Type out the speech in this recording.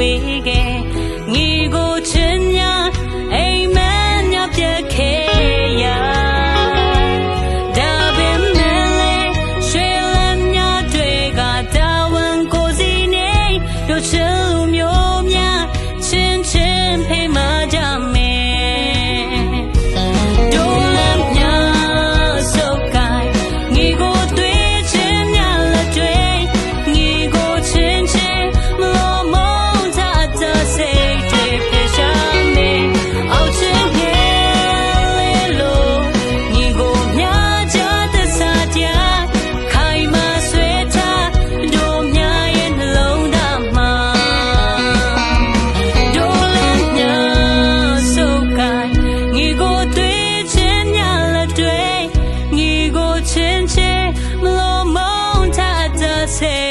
为给你个真呀，哎们呀别开呀，大别门嘞，水冷呀对个大温过几年，有吃有苗呀，真真陪满。say